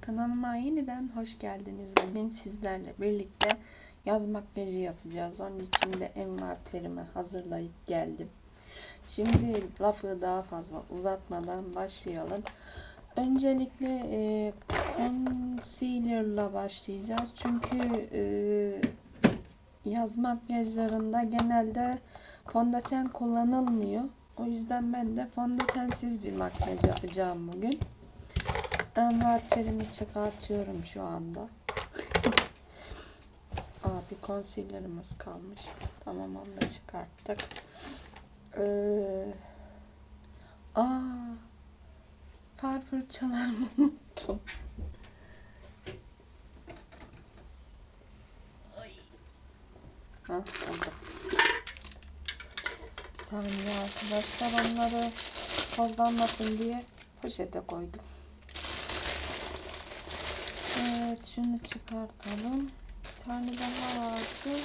Kanalıma yeniden hoş geldiniz. Bugün sizlerle birlikte yaz makyajı yapacağız. Onun için de envanterimi hazırlayıp geldim. Şimdi lafı daha fazla uzatmadan başlayalım. Öncelikle e, concealer'la başlayacağız. Çünkü e, yaz makyajlarında genelde fondöten kullanılmıyor. O yüzden ben de fondötensiz bir makyaj yapacağım bugün. Envanterimi çıkartıyorum şu anda. Aa, bir concealer'ımız kalmış. Tamam onu da çıkarttık. Ee, aa, far fırçalarımı unuttum. Ha, oldu. Bir saniye arkadaşlar onları tozlanmasın diye poşete koydum. Evet şunu çıkartalım. Bir tane daha vardı.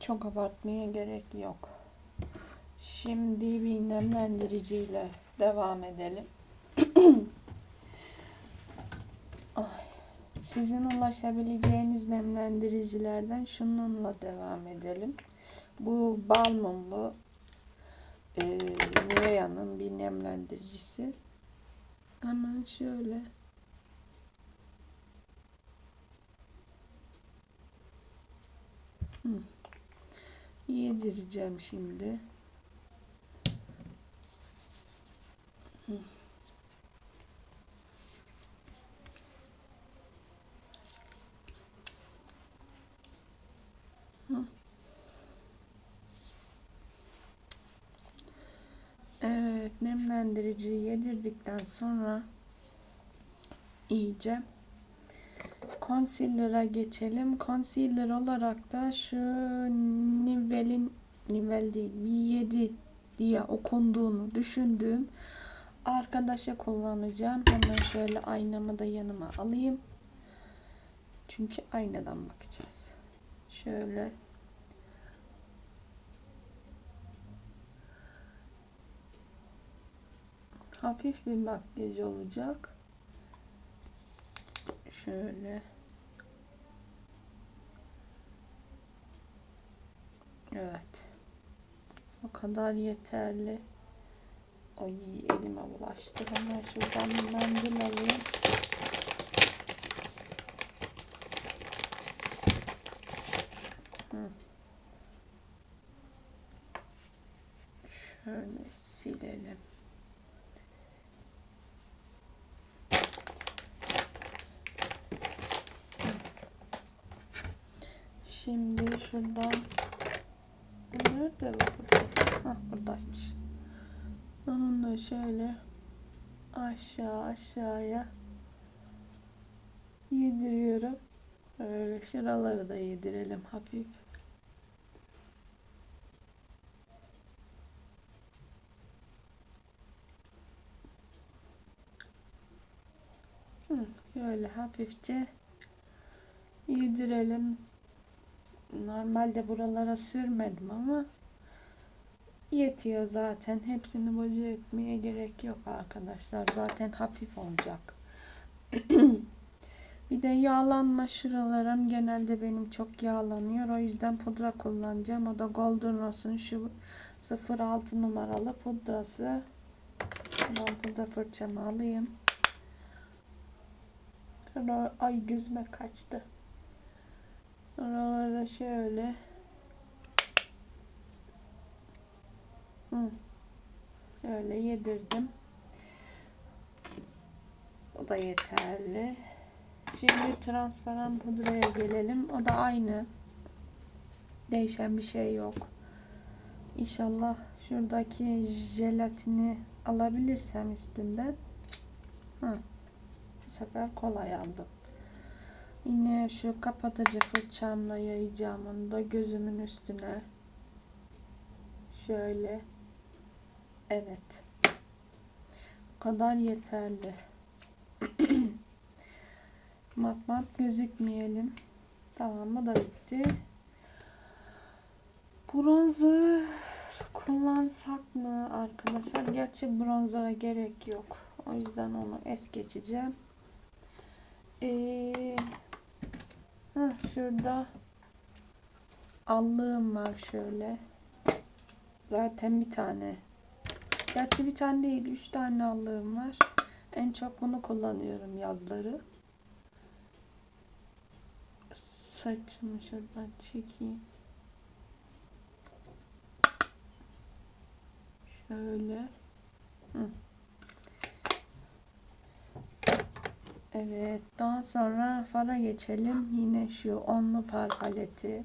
Çok abartmaya gerek yok. Şimdi bir nemlendiriciyle devam edelim. Ay. Sizin ulaşabileceğiniz nemlendiricilerden şununla devam edelim. Bu Balmum'lu e, Nivea'nın bir nemlendiricisi. Hemen şöyle. Hı. Yedireceğim şimdi. Hı. Evet, nemlendiriciyi yedirdikten sonra iyice concealer'a geçelim. Concealer olarak da şu Nivel'in Nivel değil, V7 diye okunduğunu düşündüğüm arkadaşa kullanacağım. Hemen şöyle aynamı da yanıma alayım. Çünkü aynadan bakacağız. Şöyle hafif bir makyaj olacak. Şöyle. Evet. O kadar yeterli. Ay elime bulaştı. Hemen şuradan mendil alayım. Hı. Şöyle silelim. Şimdi şuradan nerede bu? Hah buradaymış. Onunla şöyle aşağı aşağıya yediriyorum. Öyle şuraları da yedirelim hafif. Hı, Şöyle hafifçe yedirelim. Normalde buralara sürmedim ama yetiyor zaten. Hepsini boca etmeye gerek yok arkadaşlar. Zaten hafif olacak. bir de yağlanma şuralarım genelde benim çok yağlanıyor. O yüzden pudra kullanacağım. O da Golden Rose'un şu 06 numaralı pudrası. Ben pudra fırçamı alayım. Ay gözüme kaçtı. Oralara şöyle. Hı. Şöyle yedirdim. O da yeterli. Şimdi transparan pudraya gelelim. O da aynı. Değişen bir şey yok. İnşallah şuradaki jelatini alabilirsem üstünden. Hı. Bu sefer kolay aldım. Yine şu kapatıcı fırçamla yayacağım onu da gözümün üstüne. Şöyle. Evet. Bu kadar yeterli. mat mat gözükmeyelim. Tamam bu da bitti. Bronzer kullansak mı arkadaşlar? Gerçi bronzera gerek yok. O yüzden onu es geçeceğim. Ee, heh, şurada allığım var şöyle. Zaten bir tane. Gerçi bir tane değil, üç tane allığım var. En çok bunu kullanıyorum yazları. Saçımı şuradan çekeyim. Şöyle. Hı. Evet, daha sonra fara geçelim. Yine şu onlu far paleti.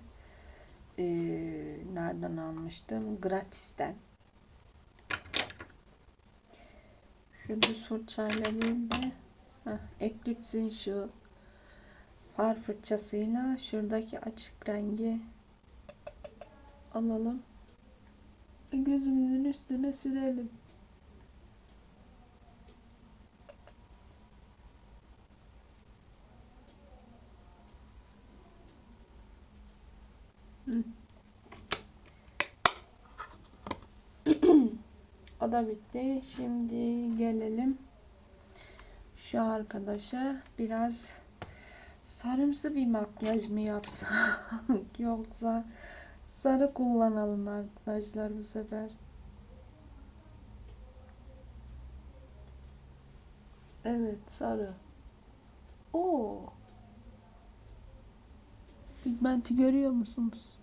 Ee, nereden almıştım? Gratis'ten. Şu düz fırçayla değil de heh, Eclipse'in şu far fırçasıyla şuradaki açık rengi alalım. Gözümüzün üstüne sürelim. O da bitti. Şimdi gelelim şu arkadaşa biraz sarımsı bir makyaj mı yapsak yoksa sarı kullanalım arkadaşlar bu sefer. Evet sarı. Oo. Pigmenti görüyor musunuz?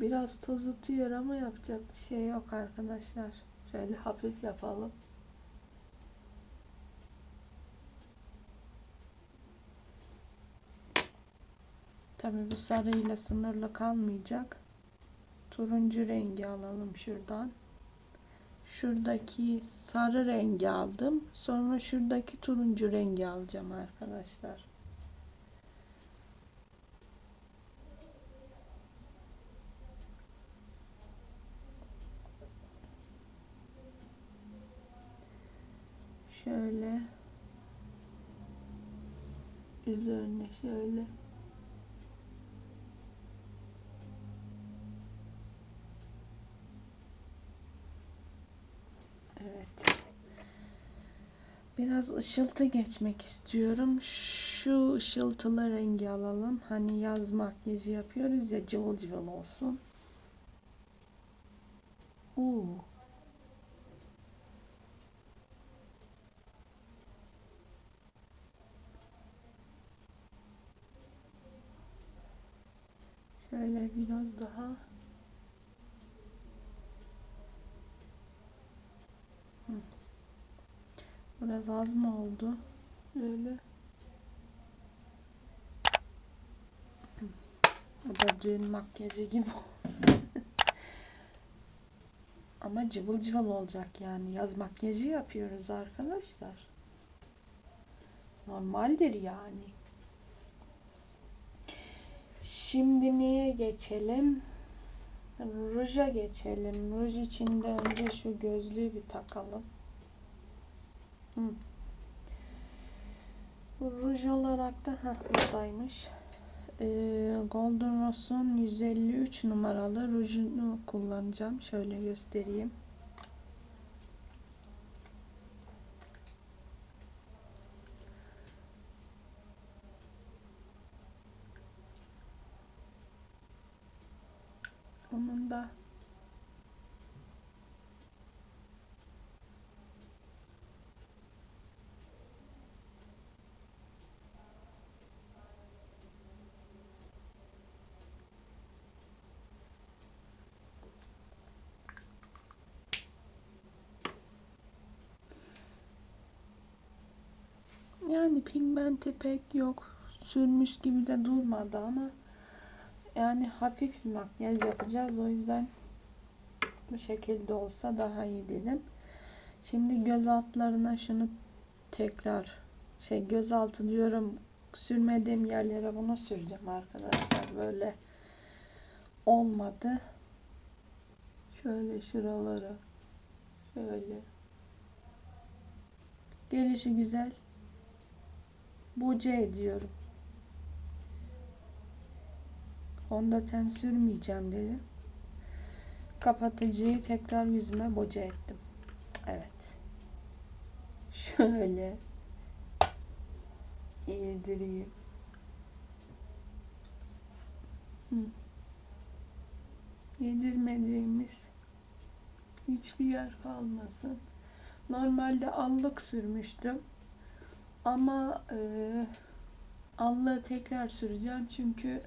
Biraz tozutuyor ama yapacak bir şey yok arkadaşlar. Şöyle hafif yapalım. Tabii bu sarıyla sınırlı kalmayacak. Turuncu rengi alalım şuradan. Şuradaki sarı rengi aldım. Sonra şuradaki turuncu rengi alacağım arkadaşlar. Şöyle üzerine şöyle Evet. Biraz ışıltı geçmek istiyorum. Şu ışıltılı rengi alalım. Hani yaz makyajı yapıyoruz ya cıvıl cıvıl olsun. Oo. Şöyle biraz daha Biraz az mı oldu? Öyle. O da düğün makyajı gibi. Ama cıvıl cıvıl olacak yani. Yaz makyajı yapıyoruz arkadaşlar. Normaldir yani. Şimdi neye geçelim? Ruja geçelim. Ruj için de önce şu gözlüğü bir takalım. Hı. Ruj olarak da heh, buradaymış. Ee, Golden Rose'un 153 numaralı rujunu kullanacağım. Şöyle göstereyim. Onun da Yani pigmenti pek yok. Sürmüş gibi de durmadı ama yani hafif bir makyaj yapacağız. O yüzden bu şekilde olsa daha iyi dedim. Şimdi göz altlarına şunu tekrar şey göz altı diyorum sürmediğim yerlere bunu süreceğim arkadaşlar. Böyle olmadı. Şöyle şuralara şöyle Gelişi güzel. Buce ediyorum. Fondöten sürmeyeceğim dedim. Kapatıcıyı tekrar yüzüme boca ettim. Evet. Şöyle yedireyim. Yedirmediğimiz hiçbir yer kalmasın. Normalde allık sürmüştüm. Ama e, allığı tekrar süreceğim çünkü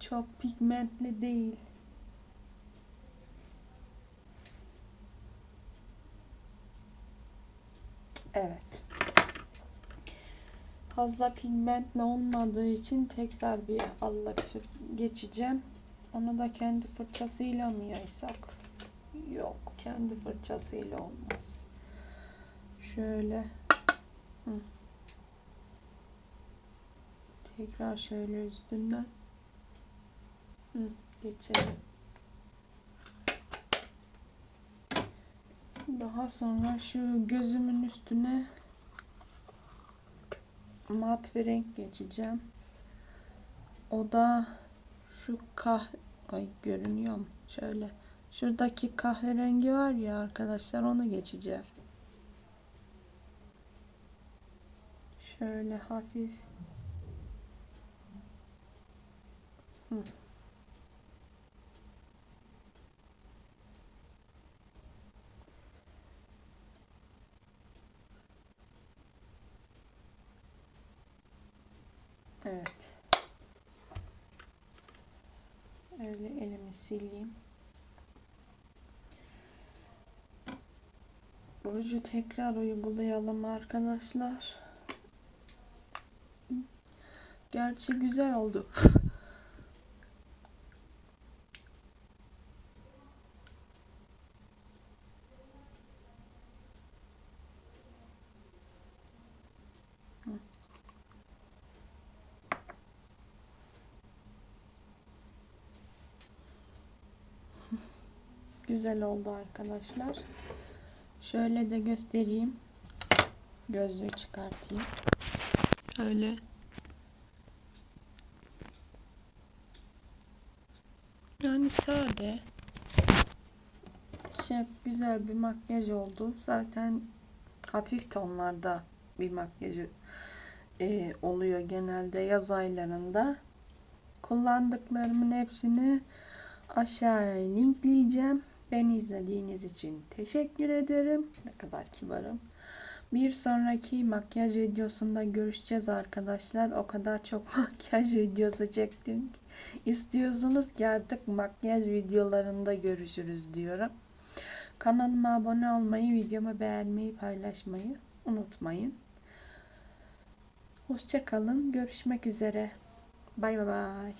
çok pigmentli değil. Evet. Fazla pigmentli olmadığı için tekrar bir allık sür geçeceğim. Onu da kendi fırçasıyla mı yaysak? Yok, kendi fırçasıyla olmaz. Şöyle. Hı. Tekrar şöyle üstünden. Hı, geçelim. Daha sonra şu gözümün üstüne mat bir renk geçeceğim. O da şu kah ay görünüyor mu? Şöyle şuradaki kahverengi var ya arkadaşlar onu geçeceğim. Şöyle hafif Hı. Evet. Öyle elimi sileyim. Ruju tekrar uygulayalım arkadaşlar. Gerçi güzel oldu. Güzel oldu arkadaşlar. Şöyle de göstereyim. Gözlüğü çıkartayım. Öyle. Sade. Şık, güzel bir makyaj oldu. Zaten hafif tonlarda bir makyajı e, oluyor genelde yaz aylarında. Kullandıklarımın hepsini aşağıya linkleyeceğim. Beni izlediğiniz için teşekkür ederim. Ne kadar kibarım. Bir sonraki makyaj videosunda görüşeceğiz arkadaşlar. O kadar çok makyaj videosu çektim ki. İstiyorsunuz ki artık makyaj videolarında görüşürüz diyorum. Kanalıma abone olmayı, videomu beğenmeyi, paylaşmayı unutmayın. Hoşçakalın. Görüşmek üzere. Bay bay.